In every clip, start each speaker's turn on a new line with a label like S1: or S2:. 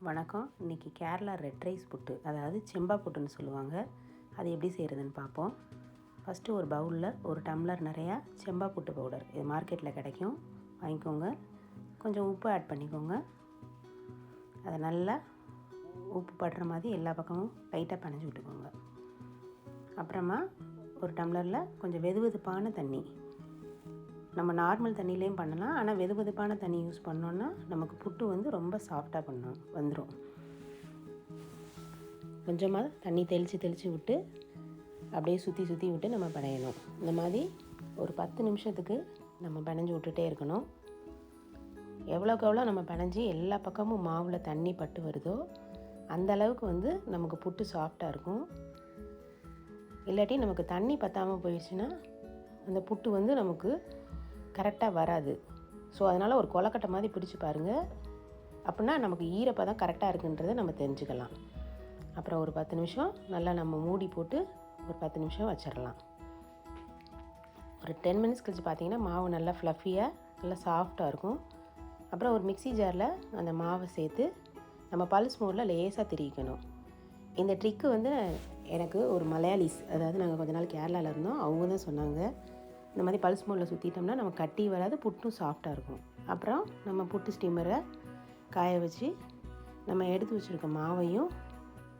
S1: வணக்கம். இன்றைக்கி Kerala red rice புட்டு அதாவது செம்பா புட்டுன்னு சொல்லுவாங்க. அது எப்படி செய்கிறதுன்னு பார்ப்போம். ஃபஸ்ட்டு ஒரு பவுலில் ஒரு டம்ளர் நிறையா செம்பா புட்டு பவுடர் இது மார்க்கெட்டில் கிடைக்கும். வாங்கிக்கோங்க. கொஞ்சம் உப்பு ஆட் பண்ணிக்கோங்க. அதை நல்லா உப்பு படுற மாதிரி எல்லா பக்கமும் லைட்டாக பனைஞ்சு விட்டுக்கோங்க. அப்புறமா ஒரு டம்ளரில் கொஞ்சம் வெது வெதுப்பான தண்ணி நம்ம நார்மல் தண்ணியிலையும் பண்ணலாம். ஆனால் வெது வெதுப்பான தண்ணி யூஸ் பண்ணோன்னா நமக்கு புட்டு வந்து ரொம்ப சாஃப்டாக பண்ணும் வந்துடும் கொஞ்சமாக தண்ணி தெளித்து தெளித்து விட்டு அப்படியே சுற்றி சுற்றி விட்டு நம்ம பிணையணும் இந்த மாதிரி ஒரு பத்து நிமிஷத்துக்கு நம்ம பிணைஞ்சு விட்டுட்டே இருக்கணும். எவ்வளோக்கு எவ்வளோ நம்ம பிணைஞ்சி எல்லா பக்கமும் மாவில் தண்ணி பட்டு வருதோ அந்த அளவுக்கு வந்து நமக்கு புட்டு சாஃப்டாக இருக்கும். இல்லாட்டி நமக்கு தண்ணி பற்றாமல் போயிடுச்சுன்னா அந்த புட்டு வந்து நமக்கு கரெக்டாக வராது. ஸோ அதனால் ஒரு கொலக்கட்டை மாதிரி பிடிச்சி பாருங்கள் அப்படின்னா நமக்கு ஈரப்பதம் கரெக்டாக இருக்குன்றதை நம்ம தெரிஞ்சுக்கலாம். அப்புறம் ஒரு பத்து நிமிஷம் நல்லா நம்ம மூடி போட்டு ஒரு பத்து நிமிஷம் வச்சிடலாம் ஒரு டென் மினிட்ஸ் கழிச்சு பார்த்தீங்கன்னா மாவு நல்லா ஃப்ளஃபியாக நல்லா சாஃப்டாக இருக்கும். அப்புறம் ஒரு மிக்ஸி ஜாரில் அந்த மாவை சேர்த்து நம்ம பல்ஸ் மோடில் லேசாக திரிக்கணும். இந்த ட்ரிக்கு வந்து எனக்கு ஒரு மலையாளிஸ் அதாவது நாங்கள் கொஞ்ச நாள் கேரளாவில் இருந்தோம் அவங்க தான் சொன்னாங்க. இந்த மாதிரி பல்ஸ் மோடில் சுற்றிட்டோம்னா நம்ம கட்டி வராது புட்டும் சாஃப்டாக இருக்கும். அப்புறம் நம்ம புட்டு ஸ்டீமரை காய வச்சு நம்ம எடுத்து வச்சுருக்க மாவையும்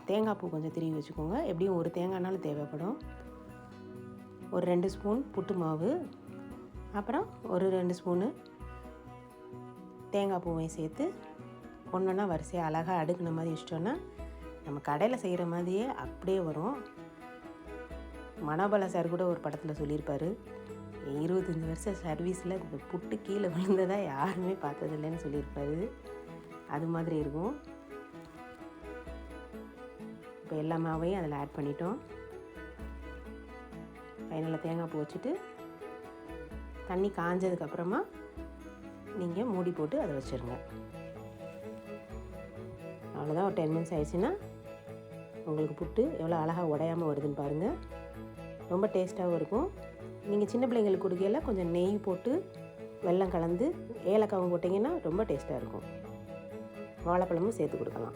S1: தேங்காய் பூ கொஞ்சம் திருவி வச்சுக்கோங்க. எப்படியும் ஒரு தேங்காய்னாலும் தேவைப்படும். ஒரு ரெண்டு ஸ்பூன் புட்டு மாவு அப்புறம் ஒரு ரெண்டு ஸ்பூனு தேங்காய் பூவையும் சேர்த்து ஒன்றுனா வரிசையாக அழகாக அடுக்குன மாதிரி வச்சிட்டோன்னா நம்ம கடையில் செய்கிற மாதிரியே அப்படியே வரும். மனோபல சார் கூட ஒரு படத்தில் சொல்லியிருப்பார். இருபத்தஞ்சி வருஷம் சர்வீஸில் இந்த புட்டு கீழே விழுந்ததாக யாருமே பார்த்ததில்லைன்னு சொல்லியிருப்பாரு. அது மாதிரி இருக்கும். இப்போ எல்லா மாவையும் அதில் ஆட் பண்ணிட்டோம். ஃபைனலில் தேங்காய் பூ வச்சுட்டு தண்ணி காஞ்சதுக்கப்புறமா நீங்கள் மூடி போட்டு அதை வச்சுருங்க. அவ்வளோதான் ஒரு டென் மினிட்ஸ் ஆயிடுச்சுன்னா உங்களுக்கு புட்டு எவ்வளோ அழகாக உடையாமல் வருதுன்னு பாருங்கள் ரொம்ப டேஸ்ட்டாகவும் இருக்கும். நீங்கள் சின்ன பிள்ளைங்களுக்கு கொடுக்கையில் கொஞ்சம் நெய் போட்டு வெல்லம் கலந்து ஏலக்காவும் போட்டிங்கன்னா ரொம்ப டேஸ்ட்டாக இருக்கும். வாழைப்பழமும் சேர்த்து கொடுக்கலாம்.